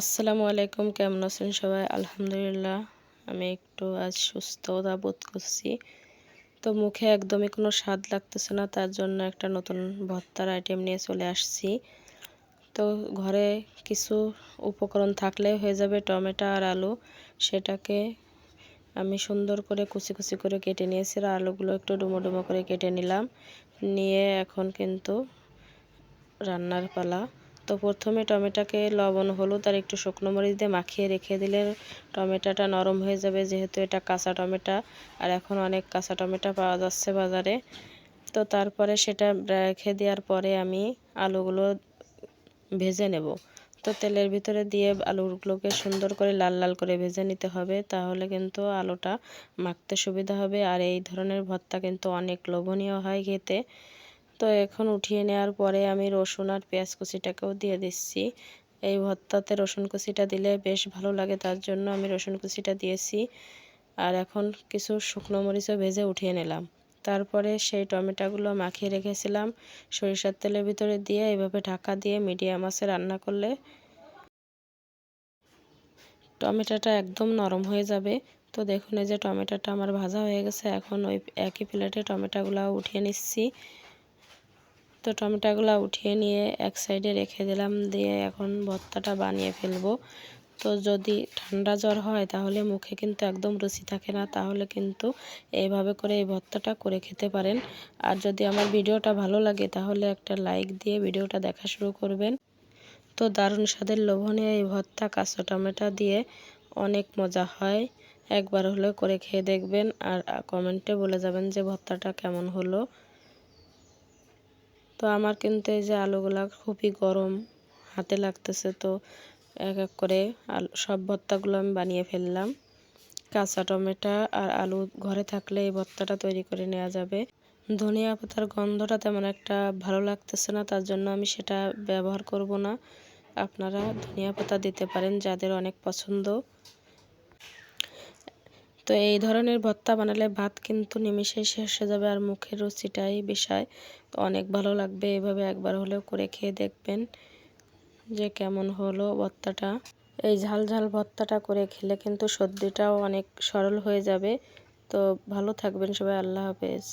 আসসালামু আলাইকুম, কেমন আছেন সবাই? আলহামদুলিল্লাহ, আমি একটু আজ সুস্থতা বোধ করছি। তো মুখে একদমই কোনো স্বাদ লাগতেছে না, তার জন্য একটা নতুন ভর্তার আইটেম নিয়ে চলে আসছি। তো ঘরে কিছু উপকরণ থাকলে হয়ে যাবে টমেটো আর আলু। সেটাকে আমি সুন্দর করে কুচি কুচি করে কেটে নিয়েছি আর আলুগুলো একটু ডুমো ডুমো করে কেটে নিলাম। নিয়ে এখন কিন্তু রান্নার পালা। তো প্রথমে টমেটোকে লবণ, হলুদ আর একটু শুকনো মরিচ দিয়ে মাখিয়ে রেখে দিলে টমেটোটা নরম হয়ে যাবে, যেহেতু এটা কাঁচা টমেটো। আর এখন অনেক কাঁচা টমেটো পাওয়া যাচ্ছে বাজারে। তো তারপরে সেটা রেখে দেওয়ার পরে আমি আলুগুলো ভেজে নেব। তো তেলের ভিতরে দিয়ে আলুগুলোকে সুন্দর করে লাল লাল করে ভেজে নিতে হবে, তাহলে কিন্তু আলুটা মাখতে সুবিধা হবে। আর এই ধরনের ভর্তা কিন্তু অনেক লোভনীয় হয় খেতে। তো এখন উঠিয়ে নেওয়ার পরে আমি রসুন আর পেঁয়াজ কুচিটাকেও দিয়ে দিচ্ছি। এই ভর্তাতে রসুন কুচিটা দিলে বেশ ভালো লাগে, তার জন্য আমি রসুন কুচিটা দিয়েছি। আর এখন কিছু শুকনো মরিচও ভেজে উঠিয়ে নিলাম। তারপরে সেই টমেটোগুলো মাখিয়ে রেখেছিলাম সরিষার তেলের ভিতরে দিয়ে, এভাবে ঢাকা দিয়ে মিডিয়াম আছে রান্না করলে টমেটোটা একদম নরম হয়ে যাবে। তো দেখুন, এই যে টমেটোটা আমার ভাজা হয়ে গেছে, এখন ওই একই প্লেটে টমেটোগুলো উঠিয়ে নিচ্ছি। তো টমেটোগুলো উঠিয়ে নিয়ে এক সাইডে রেখে দিলাম, দিয়ে এখন ভর্তাটা বানিয়ে ফেলব। তো যদি ঠান্ডা জ্বর হয় তাহলে মুখে কিন্তু একদম রুচি থাকে না, তাহলে কিন্তু এইভাবে করে এই ভর্তাটা করে খেতে পারেন। আর যদি আমার ভিডিওটা ভালো লাগে তাহলে একটা লাইক দিয়ে ভিডিওটা দেখা শুরু করবেন। তো দারুণ স্বাদের লোভনীয় এই ভর্তা কাঁচা টমেটো দিয়ে অনেক মজা হয়। একবার হলে করে খেয়ে দেখবেন, আর কমেন্টে বলে যাবেন যে ভর্তাটা কেমন হলো। তো আমার কিন্তু এই যে আলুগুলা খুবই গরম হাতে লাগতেছে, তো এক এক করে আলু, সব ভর্তাগুলো আমি বানিয়ে ফেললাম। কাঁচা টমেটো আর আলু ঘরে থাকলে এই ভর্তাটা তৈরি করে নেওয়া যাবে। ধনিয়া পাতার গন্ধটা তেমন একটা ভালো লাগতেছে না, তার জন্য আমি সেটা ব্যবহার করব না। আপনারা ধনিয়া পাতা দিতে পারেন যাদের অনেক পছন্দ। তো এই ধরনের ভর্তা বানালে ভাত কিন্তু নিমিশে শেষ হয়ে যাবে আর মুখের রুচিটাই বিষয়। তো অনেক ভালো লাগবে এভাবে একবার হলেও করে খেয়ে দেখবেন যে কেমন হলো ভর্তাটা। এই ঝাল ঝাল ভর্তাটা করে খেলে কিন্তু সর্দিটাও অনেক সরল হয়ে যাবে। তো ভালো থাকবেন সবাই, আল্লাহ হাফেজ।